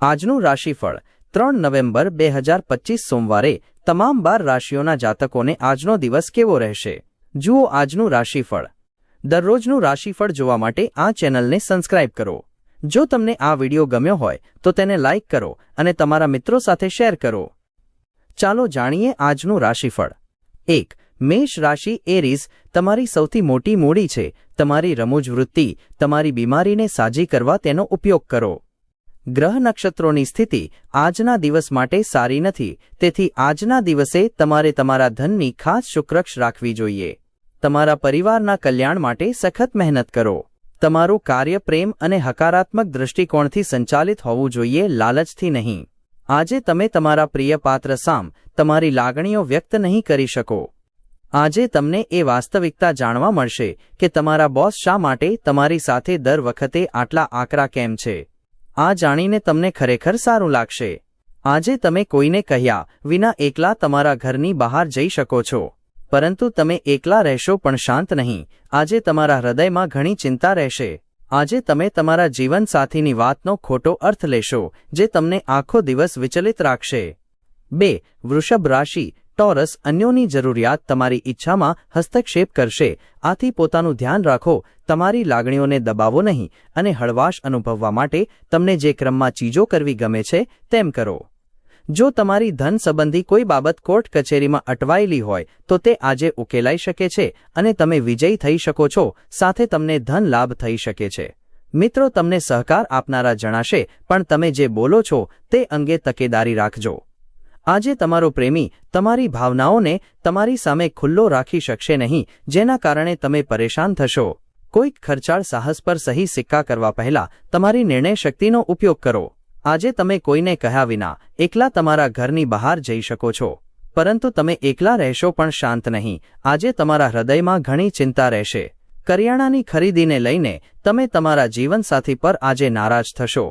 આજનું રાશિફળ ત્રણ નવેમ્બર બે હજાર પચીસ સોમવારે તમામ બાર રાશિઓના જાતકોને આજનો દિવસ કેવો રહેશે? જુઓ આજનું રાશિફળ. દરરોજનું રાશિફળ જોવા માટે આ ચેનલને સબસ્ક્રાઇબ કરો. જો તમને આ વિડિયો ગમ્યો હોય, તો તેને લાઇક કરો અને તમારા મિત્રો સાથે શેર કરો. ચાલો જાણીએ આજનું રાશિફળ. એક, મેષ રાશિ એરીઝ તમારી સૌથી મોટી મૂડી છે. તમારી રમૂજ વૃત્તિ, તમારી બીમારીને સાજી કરવા તેનો ઉપયોગ કરો. ગ્રહ નક્ષત્રોની સ્થિતિ આજના દિવસ માટે સારી નથી. તેથી આજના દિવસે તમારે તમારા ધનની ખાસ શુક્રક્ષ રાખવી જોઈએ. તમારા પરિવારના કલ્યાણ માટે સખત મહેનત કરો. તમારું કાર્ય પ્રેમ અને હકારાત્મક દૃષ્ટિકોણથી સંચાલિત હોવું જોઈએ લાલચથી નહીં. આજે તમે તમારા પ્રિય પાત્ર સામ તમારી લાગણીઓ વ્યક્ત નહીં કરી શકો. આજે તમને એ વાસ્તવિકતા જાણવા મળશે કે તમારા બોસ શા માટે તમારી સાથે દર વખતે આટલા આકરા કેમ છે? આ જાણીને તમને ખરેખર સારું લાગશે. આજે તમે કોઈને કહ્યા વિના એકલા તમારા ઘરની બહાર જઈ શકો છો. પરંતુ તમે એકલા રહેશો પણ શાંત નહીં. આજે તમારા હૃદયમાં ઘણી ચિંતા રહેશે. આજે તમે તમારા જીવનસાથીની વાતનો ખોટો અર્થ લેશો, જે તમને આખો દિવસ વિચલિત રાખશે. બે, વૃષભ રાશિ ટોરસ અન્યોની જરૂરિયાત તમારી ઈચ્છામાં હસ્તક્ષેપ કરશે. આથી પોતાનું ધ્યાન રાખો, તમારી લાગણીઓને દબાવો નહીં અને હળવાશ અનુભવવા માટે તમને જે ક્રમમાં ચીજો કરવી ગમે છે, તેમ કરો. જો તમારી ધન સંબંધી કોઈ બાબત કોર્ટ કચેરીમાં અટવાયેલી હોય, તો તે આજે ઉકેલાઈ શકે છે અને તમે વિજયી થઈ શકો છો, સાથે તમને ધન લાભ થઈ શકે છે. મિત્રો, તમને સહકાર આપનારા જણાશે, પણ તમે જે બોલો છો, તે અંગે તકેદારી રાખજો. આજે તમારો પ્રેમી તમારી ભાવનાઓને તમારી સામે ખુલ્લો રાખી શકશે નહીં, જેના કારણે તમે પરેશાન થશો. કોઈક ખર્ચાળ સાહસ પર સહી સિક્કા કરવા પહેલા તમારી નિર્ણય શક્તિનો ઉપયોગ કરો. આજે તમે કોઈને કહ્યા વિના એકલા તમારા ઘરની બહાર જઈ શકો છો. પરંતુ તમે એકલા રહેશો પણ શાંત નહીં. આજે તમારા હૃદયમાં ઘણી ચિંતા રહેશે. કરિયાણાની ખરીદીને લઈને તમે તમારા જીવનસાથી પર આજે નારાજ થશો.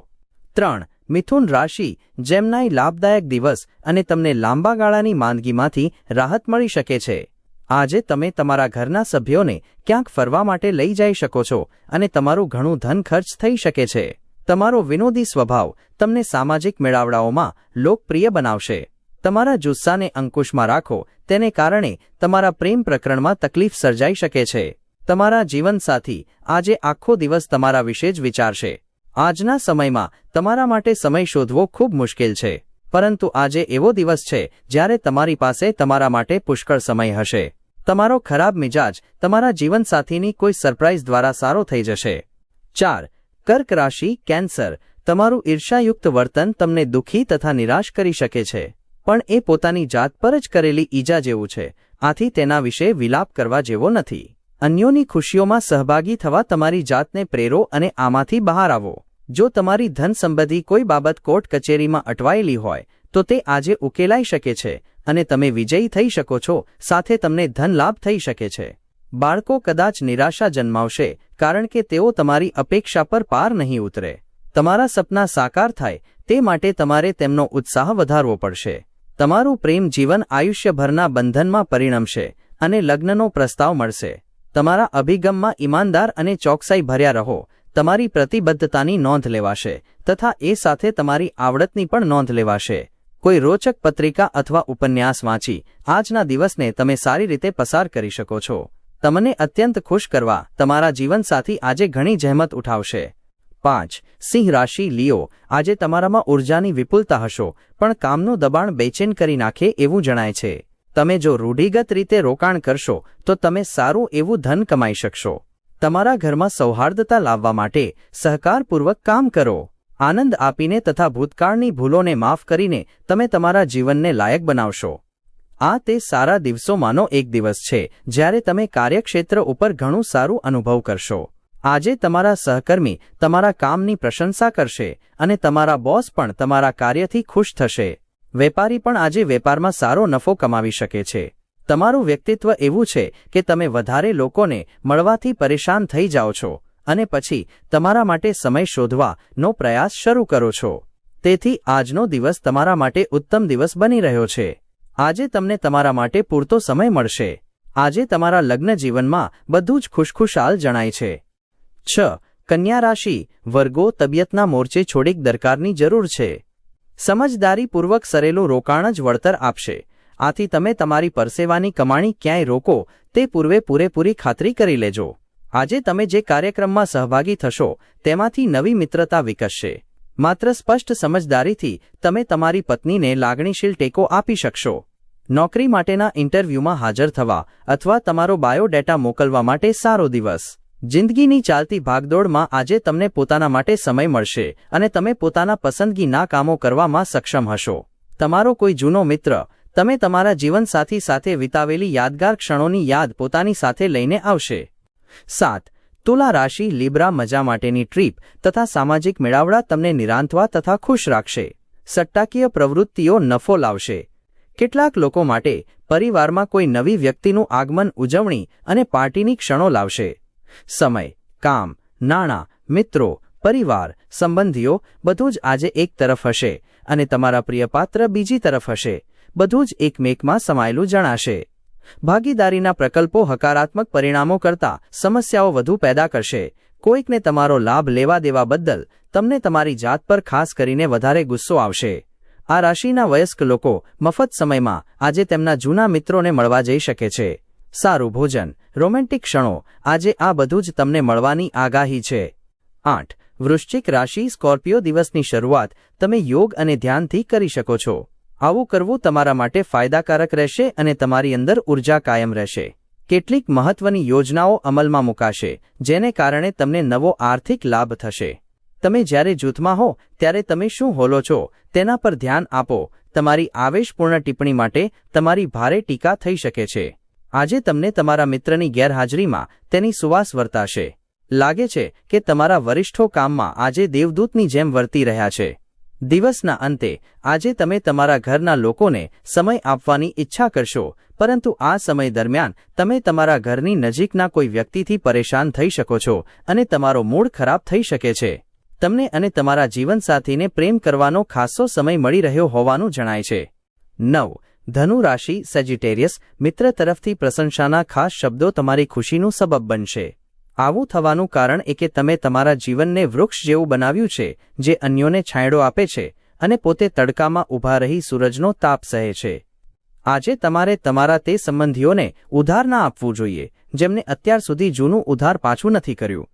ત્રણ મિથુન રાશિ જેમનાય લાભદાયક દિવસ અને તમને લાંબા ગાળાની માંદગીમાંથી રાહત મળી શકે છે. આજે તમે તમારા ઘરના સભ્યોને ક્યાંક ફરવા માટે લઈ જઈ શકો છો અને તમારું ઘણું ધન ખર્ચ થઈ શકે છે. તમારો વિનોદી સ્વભાવ તમને સામાજિક મેળાવડાઓમાં લોકપ્રિય બનાવશે. તમારા જુસ્સાને અંકુશમાં રાખો, તેને કારણે તમારા પ્રેમ પ્રકરણમાં તકલીફ સર્જાઈ શકે છે. તમારા જીવનસાથી આજે આખો દિવસ તમારા વિશે જ વિચારશે. આજના સમયમાં તમારા માટે સમય શોધવો ખૂબ મુશ્કેલ છે. પરંતુ આજે એવો દિવસ છે જ્યારે તમારી પાસે તમારા માટે પુષ્કળ સમય હશે. તમારો ખરાબ મિજાજ તમારા જીવનસાથીની કોઈ સરપ્રાઇઝ દ્વારા સારો થઈ જશે. ચાર, કર્ક રાશિ, કેન્સર. તમારું ઈર્ષાયુક્ત વર્તન તમને દુઃખી તથા નિરાશ કરી શકે છે. પણ એ પોતાની જાત પર જ કરેલી ઈજા જેવું છે. આથી તેના વિશે વિલાપ કરવા જેવો નથી. અન્યોની ખુશીઓમાં સહભાગી થવા તમારી જાતને પ્રેરો અને આમાંથી બહાર આવો. જો તમારી ધન સંબંધી કોઈ બાબત કોર્ટ કચેરીમાં અટવાયેલી હોય, તો તે આજે ઉકેલાઈ શકે છે અને તમે વિજયી થઈ શકો છો, સાથે તમને ધન લાભ થઈ શકે છે. બાળકો કદાચ નિરાશા જન્માવશે, કારણ કે તેઓ તમારી અપેક્ષા પર પાર નહીં ઉતરે. તમારા સપના સાકાર થાય, તે માટે તમારે તેમનો ઉત્સાહ વધારવો પડશે. તમારું પ્રેમ જીવન આયુષ્યભરના બંધનમાં પરિણમશે અને લગ્નનો પ્રસ્તાવ મળશે. તમારા અભિગમમાં ઈમાનદાર અને ચોકસાઈ ભર્યા રહો તમારી પ્રતિબદ્ધતાની નોંધ લેવાશે તથા એ સાથે તમારી આવડતની પણ નોંધ લેવાશે. કોઈ રોચક પત્રિકા અથવા ઉપન્યાસ વાંચી આજના દિવસને તમે સારી રીતે પસાર કરી શકો છો. તમને અત્યંત ખુશ કરવા તમારા જીવનસાથી આજે ઘણી જહેમત ઉઠાવશે. પાંચ, સિંહ રાશિ લિયો. આજે તમારામાં ઉર્જાની વિપુલતા હશો, પણ કામનું દબાણ બેચેન કરી નાખે એવું જણાય છે. તમે જો રૂઢિગત રીતે રોકાણ કરશો, તો તમે સારું એવું ધન કમાઈ શકશો. તમારા ઘરમાં સૌહાર્દતા લાવવા માટે સહકારપૂર્વક કામ કરો. આનંદ આપીને તથા ભૂતકાળની ભૂલોને માફ કરીને તમે તમારા જીવનને લાયક બનાવશો. આ તે સારા દિવસોમાંનો એક દિવસ છે, જ્યારે તમે કાર્યક્ષેત્ર ઉપર ઘણું સારું અનુભવ કરશો. આજે તમારા સહકર્મી તમારા કામની પ્રશંસા કરશે અને તમારા બોસ પણ તમારા કાર્યથી ખુશ થશે. વેપારી પણ આજે વેપારમાં સારો નફો કમાવી શકે છે. તમારું વ્યક્તિત્વ એવું છે કે તમે વધારે લોકોને મળવાથી પરેશાન થઈ જાઓ છો અને પછી તમારા માટે સમય શોધવાનો પ્રયાસ શરૂ કરો છો. તેથી આજનો દિવસ તમારા માટે ઉત્તમ દિવસ બની રહ્યો છે. આજે તમને તમારા માટે પૂરતો સમય મળશે. આજે તમારા લગ્ન જીવનમાં બધું જ ખુશખુશાલ જણાય છે. છ. કન્યા રાશિ વર્ગો તબિયતના મોરચે છોડીક દરકારની જરૂર છે. સમજદારીપૂર્વક સરેલું રોકાણ જ વળતર આપશે. આથી તમે તમારી પરસેવાની કમાણી ક્યાંય રોકો, તે પૂર્વે પૂરેપૂરી ખાતરી કરી લેજો. આજે તમે જે કાર્યક્રમમાં સહભાગી થશો, તેમાંથી નવી મિત્રતા વિકસશે. માત્ર સ્પષ્ટ સમજદારીથી તમે તમારી પત્નીને લાગણીશીલ ટેકો આપી શકશો. નોકરી માટેના ઇન્ટરવ્યૂમાં હાજર થવા અથવા તમારો બાયોડેટા મોકલવા માટે સારો દિવસ. જિંદગીની ચાલતી ભાગદોડમાં આજે તમને પોતાના માટે સમય મળશે અને તમે પોતાના પસંદગીના કામો કરવામાં સક્ષમ હશો. તમારો કોઈ જૂનો મિત્ર તમે તમારા જીવનસાથી સાથે વિતાવેલી યાદગાર ક્ષણોની યાદ પોતાની સાથે લઈને આવશે. સાત, તુલા રાશિ લીબ્રા મજા માટેની ટ્રીપ તથા સામાજિક મેળાવડા તમને નિરાંતવા તથા ખુશ રાખશે. સટ્ટાકીય પ્રવૃત્તિઓ નફો લાવશે. કેટલાક લોકો માટે પરિવારમાં કોઈ નવી વ્યક્તિનું આગમન ઉજવણી અને પાર્ટીની ક્ષણો લાવશે. સમય, કામ, નાણાં, મિત્રો, પરિવાર, સંબંધીઓ બધું જ આજે એક તરફ હશે અને તમારા પ્રિયપાત્ર બીજી તરફ હશે. બધું જ એકમેકમાં સમાયેલું જણાશે. ભાગીદારીના પ્રકલ્પો હકારાત્મક પરિણામો કરતા સમસ્યાઓ વધુ પેદા કરશે. કોઈકને તમારો લાભ લેવા દેવા બદલ તમને તમારી જાત પર ખાસ કરીને વધારે ગુસ્સો આવશે. આ રાશિના વયસ્ક લોકો મફત સમયમાં આજે તેમના જૂના મિત્રોને મળવા જઈ શકે છે. સારું ભોજન, રોમેન્ટિક ક્ષણો, આજે આ બધું જ તમને મળવાની આગાહી છે. આઠ, વૃશ્ચિક રાશિ સ્કોર્પિયો દિવસની શરૂઆત તમે યોગ અને ધ્યાનથી કરી શકો છો. આવું કરવું તમારા માટે ફાયદાકારક રહેશે અને તમારી અંદર ઊર્જા કાયમ રહેશે. કેટલીક મહત્વની યોજનાઓ અમલમાં મુકાશે, જેને કારણે તમને નવો આર્થિક લાભ થશે. તમે જ્યારે જૂથમાં હો, ત્યારે તમે શું હોલો છો, તેના પર ધ્યાન આપો. તમારી આવેશપૂર્ણ ટિપ્પણી માટે તમારી ભારે ટીકા થઈ શકે છે. આજે તમને તમારા મિત્રની ગેરહાજરીમાં તેની સુવાસ વર્તાશે. લાગે છે કે તમારા વરિષ્ઠો કામમાં આજે દેવદૂતની જેમ વર્તી રહ્યા છે. દિવસના અંતે, આજે તમે તમારા ઘરના લોકોને સમય આપવાની ઈચ્છા કરશો, પરંતુ આ સમય દરમિયાન તમે તમારા ઘરની નજીકના કોઈ વ્યક્તિથી પરેશાન થઈ શકો છો અને તમારો મૂડ ખરાબ થઈ શકે છે. તમને અને તમારા જીવનસાથીને પ્રેમ કરવાનો ખાસો સમય મળી રહ્યો હોવાનું જણાય છે. નવ. ધનુ રાશિ સેજિટેરિયસ મિત્ર તરફથી પ્રશંસાના ખાસ શબ્દો તમારી ખુશીનું સબબ બનશે. આવું થવાનું કારણ એ કે તમે તમારા જીવનને વૃક્ષ જેવું બનાવ્યું છે, જે અન્યોને છાંયડો આપે છે અને પોતે તડકામાં ઊભા રહી સૂરજનો તાપ સહે છે. આજે તમારે તમારા તે સંબંધીઓને ઉધાર ના આપવું જોઈએ, જેમને અત્યાર સુધી જૂનું ઉધાર પાછું નથી કર્યું.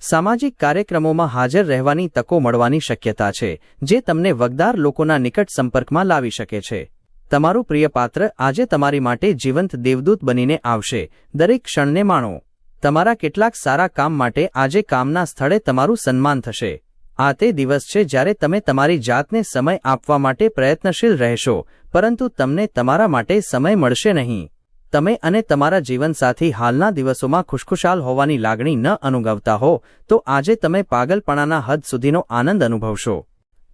સામાજિક કાર્યક્રમોમાં હાજર રહેવાની તકો મળવાની શક્યતા છે, જે તમને વગદાર લોકોના નિકટ સંપર્કમાં લાવી શકે છે. તમારું પ્રિય પાત્ર આજે તમારી માટે જીવંત દેવદૂત બનીને આવશે, દરેક ક્ષણને માણો. તમારા કેટલાક સારા કામ માટે આજે કામના સ્થળે તમારું સન્માન થશે. આ તે દિવસ છે જ્યારે તમે તમારી જાતને સમય આપવા માટે પ્રયત્નશીલ રહેશો, પરંતુ તમને તમારા માટે સમય મળશે નહીં. તમે અને તમારા જીવનસાથી હાલના દિવસોમાં ખુશખુશાલ હોવાની લાગણી ન અનુભવતા હો, તો આજે તમે પાગલપણાના હદ સુધીનો આનંદ અનુભવશો.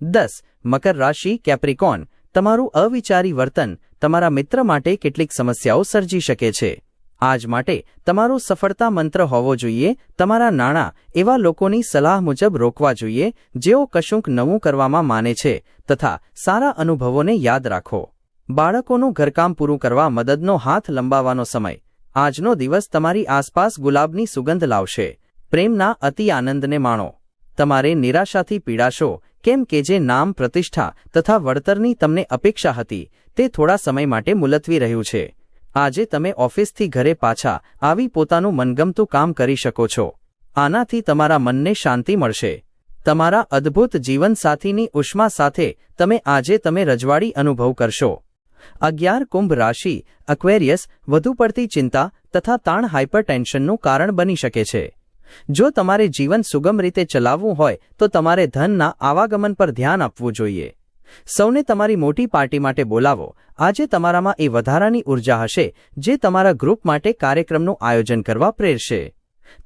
દસ, મકર રાશિ, કેપ્રિકોન. તમારું અવિચારી વર્તન તમારા મિત્ર માટે કેટલીક સમસ્યાઓ સર્જી શકે છે. આજ માટે તમારો સફળતા મંત્ર હોવો જોઈએ, તમારા નાણાં એવા લોકોની સલાહ મુજબ રોકવા જોઈએ, જેઓ કશુંક નવું કરવામાં માને છે, તથા સારા અનુભવોને યાદ રાખો. બાળકોનું ઘરકામ પૂરું કરવા મદદનો હાથ લંબાવવાનો સમય. આજનો દિવસ તમારી આસપાસ ગુલાબની સુગંધ લાવશે. પ્રેમના અતિ આનંદને માણો. તમારે નિરાશાથી પીડાશો, કેમ કે જે નામ પ્રતિષ્ઠા તથા વળતરની તમને અપેક્ષા હતી, તે થોડા સમય માટે મુલતવી રહ્યું છે. આજે તમે ઓફિસથી ઘરે પાછા આવી પોતાનું મનગમતું કામ કરી શકો છો. આનાથી તમારા મનને શાંતિ મળશે. તમારા અદ્ભુત જીવનસાથીની ઉષ્મા સાથે તમે આજે તમે રજવાડી અનુભવ કરશો. અગિયાર કુંભ રાશિ અક્વેરિયસ વધુ પડતી ચિંતા તથા તાણ હાઇપરટેન્શનનું કારણ બની શકે છે. જો તમારે જીવન સુગમ રીતે ચલાવવું હોય તો તમારે ધનના આવાગમન પર ધ્યાન આપવું જોઈએ. સૌને તમારી મોટી પાર્ટી માટે બોલાવો. આજે તમારામાં એ વધારાની ઊર્જા હશે, જે તમારા ગ્રુપ માટે કાર્યક્રમનું આયોજન કરવા પ્રેરશે.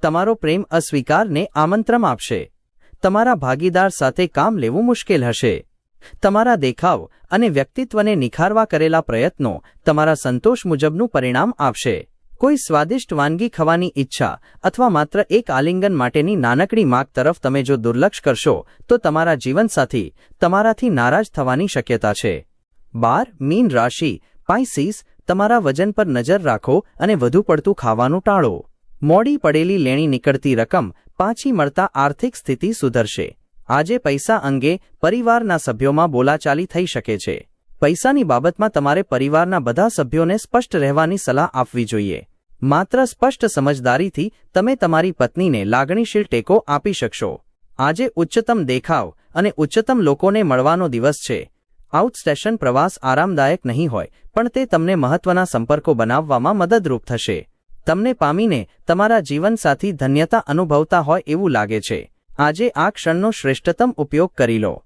તમારો પ્રેમ અસ્વીકારને આમંત્રણ આપશે. તમારા ભાગીદાર સાથે કામ લેવું મુશ્કેલ હશે. તમારા દેખાવ અને વ્યક્તિત્વને નિખારવા કરેલા પ્રયત્નો તમારા સંતોષ મુજબનું પરિણામ આપશે. કોઈ સ્વાદિષ્ટ વાનગી ખાવાની ઈચ્છા અથવા માત્ર એક આલિંગન માટેની નાનકડી માગ તરફ તમે જો દુર્લક્ષ કરશો, તો તમારા જીવનસાથી તમારાથી નારાજ થવાની શક્યતા છે. બાર, મીન રાશિ, પાઇસીસ, તમારા વજન પર નજર રાખો અને વધુ પડતું ખાવાનું ટાળો. મોડી પડેલી લેણી નીકળતી રકમ પાછી મળતા આર્થિક સ્થિતિ સુધરશે. આજે પૈસા અંગે પરિવારના સભ્યોમાં બોલાચાલી થઈ શકે છે. પૈસાની બાબતમાં તમારે પરિવારના બધા સભ્યોને સ્પષ્ટ રહેવાની સલાહ આપવી જોઈએ. માત્ર સ્પષ્ટ સમજદારીથી તમે તમારી પત્નીને લાગણીશીલ ટેકો આપી શકશો. આજે ઉચ્ચતમ દેખાવ અને ઉચ્ચતમ લોકોને મળવાનો દિવસ છે. આઉટ સ્ટેશન પ્રવાસ આરામદાયક નહીં હોય, પણ તે તમને મહત્વના સંપર્કો બનાવવામાં મદદરૂપ થશે. તમને પામીને તમારા જીવનસાથી ધન્યતા અનુભવતા હોય એવું લાગે છે. આજે આ ક્ષણનો શ્રેષ્ઠતમ ઉપયોગ કરી લો.